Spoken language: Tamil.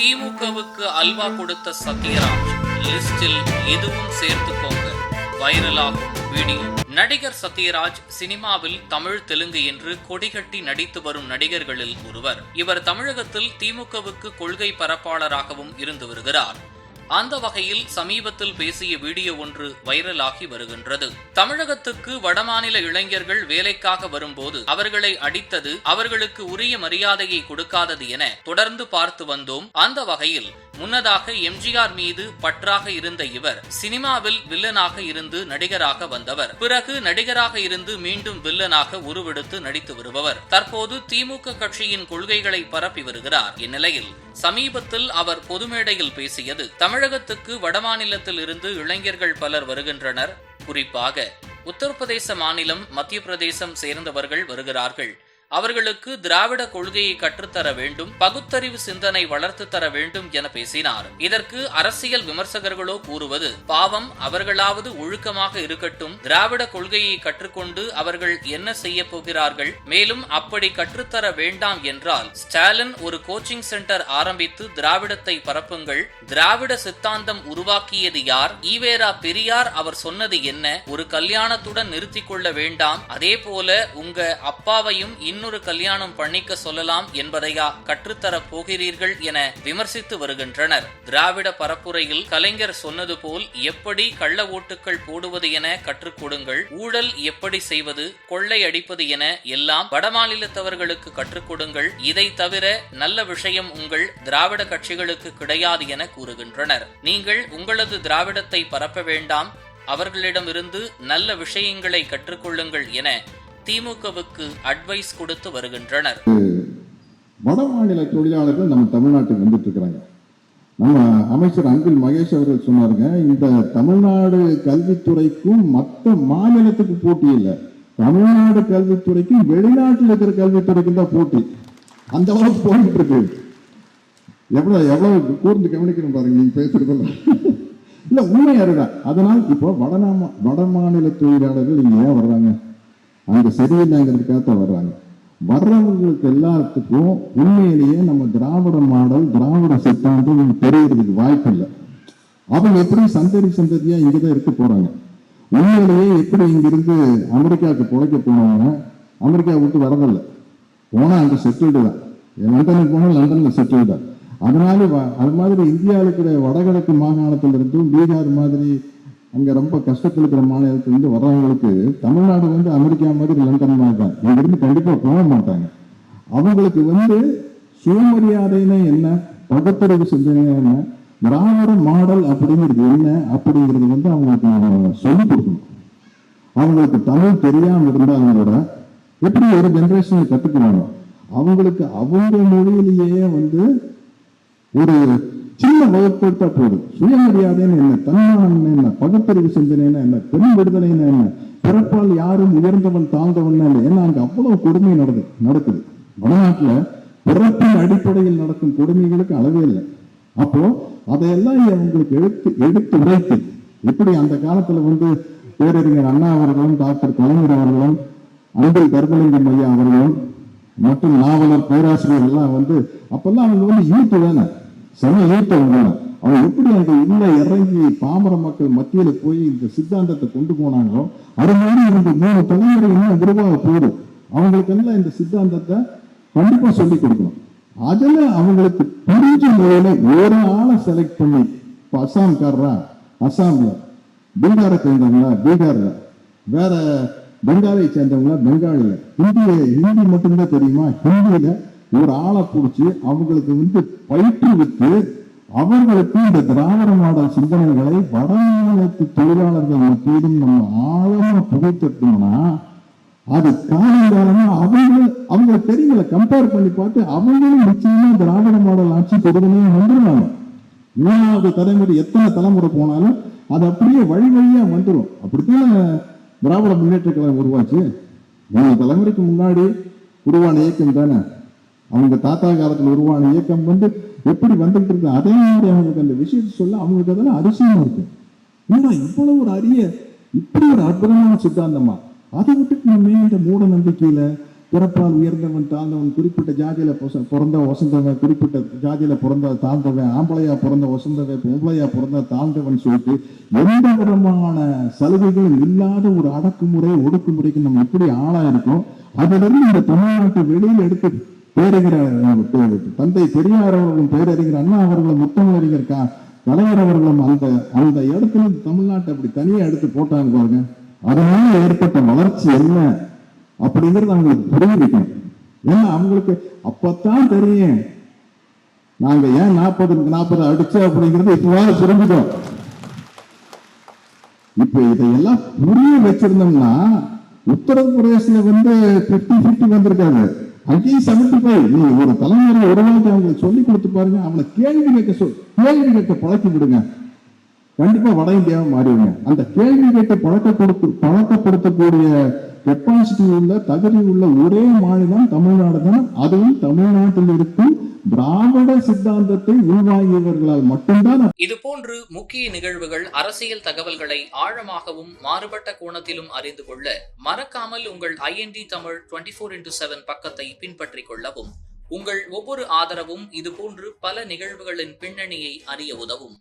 திமுகவுக்கு அல்வா கொடுத்த சத்யராஜ் லிஸ்டில் எதுவும் சேர்த்துக்கோங்க. வைரலாகும் வீடியோ. நடிகர் சத்யராஜ் சினிமாவில் தமிழ் தெலுங்கு என்று கொடிகட்டி நடித்து வரும் நடிகர்களில் ஒருவர். இவர் தமிழகத்தில் திமுகவுக்கு கொள்கை பரப்பாளராகவும் இருந்து வருகிறார். அந்த வகையில் சமீபத்தில் பேசிய வீடியோ ஒன்று வைரலாகி வருகின்றது. தமிழகத்துக்கு வடமாநில இளைஞர்கள் வேலைக்காக வரும்போது அவர்களை அடித்தது அவர்களுக்கு உரிய மரியாதையை கொடுக்காதது என தொடர்ந்து பார்த்து வந்தோம். அந்த வகையில் முன்னதாக எம்ஜிஆர் மீது பற்றாக இருந்த இவர் சினிமாவில் வில்லனாக இருந்து நடிகராக வந்தவர். பிறகு நடிகராக இருந்து மீண்டும் வில்லனாக உருவெடுத்து நடித்து வருபவர். தற்போது திமுக கட்சியின் கொள்கைகளை பரப்பி வருகிறார். இந்நிலையில் சமீபத்தில் அவர் பொதுமேடையில் பேசியது தமிழகத்துக்கு வடமாநிலத்தில் இருந்து இளைஞர்கள் பலர் வருகின்றனர். குறிப்பாக உத்தரப்பிரதேச மாநிலம் மத்திய பிரதேசம் சேர்ந்தவர்கள் வருகிறார்கள். அவர்களுக்கு திராவிட கொள்கையை கற்றுத்தர வேண்டும் பகுத்தறிவு சிந்தனை வளர்த்து தர வேண்டும் என பேசினார். இதற்கு அரசியல் விமர்சகர்களோ கூறுவது பாவம் அவர்களாவது ஒழுக்கமாக இருக்கட்டும் திராவிட கொள்கையை கற்றுக்கொண்டு அவர்கள் என்ன செய்ய போகிறார்கள் மேலும் அப்படி கற்றுத்தர வேண்டாம் என்றால் ஸ்டாலின் ஒரு கோச்சிங் சென்டர் ஆரம்பித்து திராவிடத்தை பரப்புங்கள் திராவிட சித்தாந்தம் உருவாக்கியது யார் ஈவேரா பெரியார் அவர் சொன்னது என்ன ஒரு கல்யாணத்துடன் நிறுத்திக் கொள்ள வேண்டாம் அதே போல உங்க அப்பாவையும் இன்னொரு கல்யாணம் பண்ணிக்க சொல்லலாம் என்பதையா கற்றுத்தர போகிறீர்கள் என விமர்சித்து வருகின்றனர். திராவிட பரப்புரையில் கலைஞர் சொன்னது போல் எப்படி கள்ள ஓட்டுகள் போடுவது என கற்றுக் கொடுங்கள் ஊழல் எப்படி செய்வது கொள்ளை அடிப்பது என எல்லாம் வடமாநிலத்தவர்களுக்கு கற்றுக் கொடுங்கள். இதை தவிர நல்ல விஷயம் உங்கள் திராவிட கட்சிகளுக்கு கிடையாது என கூறுகின்றனர். நீங்கள் உங்களது திராவிடத்தை பரப்ப வேண்டாம் அவர்களிடமிருந்து நல்ல விஷயங்களை கற்றுக்கொள்ளுங்கள் என திமுகவுக்கு அட்வைஸ் கொடுத்து வருகின்றனர். வட மாநில தொழிலாளர்கள் நம்ம தமிழ்நாட்டுக்கு வந்துட்டு இருக்கிறாங்க. நம்ம அமைச்சர் அன்பில் மகேஷ் அவர்கள் சொன்னாருங்க இந்த தமிழ்நாடு கல்வித்துறைக்கும் மற்ற மாநிலத்துக்கு போட்டி இல்லை. தமிழ்நாடு கல்வித்துறைக்கும் வெளிநாட்டில் இருக்கிற கல்வித்துறைக்கும் தான் போட்டி. அந்த அளவுக்கு போயிட்டு இருக்கு. எவ்வளவு எவ்வளவு கூர்ந்து கவனிக்கணும் பாருங்க நீங்க பேசுறதெல்லாம் இல்ல உண்மை அதுதான் அதனால் இப்போ வடநாம வட மாநில தொழிலாளர்கள் இங்க ஏன் வர்றாங்க? அங்க சரியில்லைங்கிறதுக்காக வர்றாங்க. வர்றவங்களுக்கு எல்லாத்துக்கும் உண்மையிலேயே நம்ம திராவிட மாடல் திராவிட சித்தாந்தம் தெரியறதுக்கு வாய்ப்பு இல்லை. அவங்க எப்படி சந்ததி சந்ததியா இங்கதான் இருக்க போறாங்க? உண்மையிலேயே எப்படி இங்கிருந்து அமெரிக்காவுக்கு பிழைக்க போனவங்க அமெரிக்கா விட்டு வரதில்லை. போனா அங்க செட்டில்டு தான். லண்டனுக்கு போனா லண்டன்ல செட்டில்டு தான். அதனால வ- அது மாதிரி இந்தியாவில் இருக்கிற வடகிழக்கு மாகாணத்துல இருந்தும் பீகார் மாதிரி அங்கே ரொம்ப கஷ்டத்தில் இருக்கிற மாநிலத்திலிருந்து வர்றவங்களுக்கு தமிழ்நாடு வந்து அமெரிக்கா மாதிரி லண்டன் மாதிரி தான். இங்கிருந்து கண்டிப்பாக போக மாட்டாங்க. அவங்களுக்கு வந்து சுயமரியாதைன்னா என்ன? பகுத்தறிவு சிந்தனை என்ன? திராவிட மாடல் அப்படிங்கிறது என்ன? அப்படிங்கிறது வந்து அவங்களுக்கு நம்ம சொல்லிக் கொடுக்கணும். அவங்களுக்கு தமிழ் தெரியாமல் இருந்தாலும் கூட எப்படி ஒரு ஜென்ரேஷனை கற்றுக்கிறாங்க அவங்களுக்கு அவங்க மொழியிலேயே வந்து ஒரு சின்ன வகுப்படுத்தா போதும். சுயமரியாதைன்னு என்ன? தன்மானம் என்ன? பகுத்தறிவு சிந்தனைன்னா என்ன? பெண் விடுதலைன்னா என்ன? பிறப்பால் யாரும் உயர்ந்தவன் தாழ்ந்தவன் இல்லை ஏன்னா அங்கே அவ்வளவு கொடுமை நடது நடக்குது. வடநாட்டில் பிறப்பின் அடிப்படையில் நடக்கும் கொடுமைகளுக்கு அளவே இல்லை. அப்போ அதையெல்லாம் அவங்களுக்கு எடுத்து எடுத்து உரைத்து எப்படி அந்த காலத்துல வந்து பேரறிஞர் அண்ணா அவர்களும் டாக்டர் கலைஞர் அவர்களும் அன்பில் கருதலிங்கம் ஐயா அவர்களும் மற்றும் நாவலர் பேராசிரியர் எல்லாம் வந்து அப்பெல்லாம் அவங்க வந்து யூத்து தானே? செம யூத் அவங்க எப்படி அந்த உள்ள இறங்கி பாமர மக்கள் மத்தியில போய் இந்த சித்தாந்தத்தை கொண்டு போனாங்களோ அது மாதிரி இந்த மூணு தலைமுறை இன்னும் உருவாக அவங்களுக்கு அவங்களுக்கெல்லாம் இந்த சித்தாந்தத்தை கண்டிப்பா சொல்லி கொடுக்கணும். அதுல அவங்களுக்கு புரிஞ்ச முறையில ஒரு ஆளை செலக்ட் பண்ணி இப்ப அசாம்காரரா அசாம்ல பீகாரை சேர்ந்தவங்களா பீகார்ல வேற பெங்காலை சேர்ந்தவங்களா பெங்காலில். ஹிந்திய ஹிந்தி மட்டும்தான் தெரியுமா? ஹிந்தியில ஒரு ஆளை பிடிச்சி அவங்களுக்கு வந்து பயிற்றுவித்து அவர்களுக்கு இந்த திராவிட மாடல் சிந்தனைகளை வடமாநிலத்து தொழிலாளர்கள் மத்தியிலும் நம்ம ஆழமா புகைத்தட்டோம்னா அது காலங்காலமா அவங்க அவங்க தெரியல கம்பேர் பண்ணி பார்த்து அவங்களும் நிச்சயமா திராவிட மாடல் ஆட்சி கொடுக்கணும் வந்துருவாங்க. மூணாவது தலைமுறை எத்தனை தலைமுறை போனாலும் அது அப்படியே வழி வழியா வந்துடும் அப்படித்தான் திராவிட முன்னேற்ற கழகம் உருவாச்சு. மூணு தலைமுறைக்கு முன்னாடி உருவான இயக்கம் தானே? அவங்க தாத்தா காலத்துல உருவான இயக்கம் வந்து எப்படி வந்துட்டு இருக்கு அதே மாதிரி அவங்களுக்கு அந்த விஷயத்தை சொல்ல அவங்களுக்கு அதெல்லாம் அதிசயமா இருக்கு. ஏன்னா இவ்வளவு ஒரு அரிய இப்படி ஒரு அற்புதமான சித்தாந்தமா? அதை விட்டுட்டு நம்ம இந்த மூட நம்பிக்கையில பிறப்பால் உயர்ந்தவன் தாழ்ந்தவன் குறிப்பிட்ட ஜாதியில பொச- பிறந்த வசந்தவன் குறிப்பிட்ட ஜாதியில பிறந்த தாழ்ந்தவன் ஆம்பளையா பிறந்த வசந்தவன் பொம்பளையா பிறந்த தாழ்ந்தவன் சொல்லிட்டு எந்த விதமான சலுகைகளும் இல்லாத ஒரு அடக்குமுறை ஒடுக்குமுறைக்கு நம்ம எப்படி ஆளா இருக்கோம் அதிலிருந்து இந்த தமிழ்நாட்டை வெளியில் எடுத்து பேரறிஞர் தந்தை பெரியார் அவர்களும் பேரறிஞர் அண்ணா அவர்களும் முத்தமிழறிஞர் கா. கலைஞர் அவர்களும் அந்த அந்த இடத்துல தமிழ்நாட்டை அப்படி தனியா எடுத்து போட்டாங்க பாருங்க. அதனால ஏற்பட்ட வளர்ச்சி என்ன அப்படிங்கிறது அவங்களுக்கு புரிய ஏன்னா அவங்களுக்கு அப்பத்தான் தெரியும். நாங்க ஏன் நாற்பது நாற்பது அடிச்சோம் அப்படிங்கிறது இப்பவாது புரிஞ்சுட்டோம் இப்ப இதையெல்லாம் புரிய வச்சிருந்தோம்னா உத்தரப்பிரதேசில வந்து பிப்டி பிப்டி வந்திருக்காங்க. அங்கேயும் செவன்டி ஃபைவ் ஒரு தலைமுறை உருவாக்கி அவங்களுக்கு சொல்லி கொடுத்து பாருங்க அவனை கேள்வி கேட்க சொல் கேள்வி கேட்க பழக்கி விடுங்க. கண்டிப்பா வட இந்தியாவை மாறிடுங்க. அந்த கேள்வி கேட்டு பழக்க கொடுத்து பழக்கப்படுத்தக்கூடிய கெப்பாசிட்டி உள்ள தகுதி உள்ள ஒரே மாநிலம் தமிழ்நாடு தான்? அதுவும் தமிழ்நாட்டில் இருக்கும் திராவிட சித்தாந்தத்தை உள்வாங்கியவர்களால் மட்டும்தான் இதுபோன்று முக்கிய நிகழ்வுகள் அரசியல் தகவல்களை ஆழமாகவும் மாறுபட்ட கோணத்திலும் அறிந்து கொள்ள மறக்காமல் உங்கள் IND Tamil twenty four into seven பக்கத்தை பின்பற்றிக் கொள்ளவும். உங்கள் ஒவ்வொரு ஆதரவும் இதுபோன்று பல நிகழ்வுகளின் பின்னணியை அறிய உதவும்.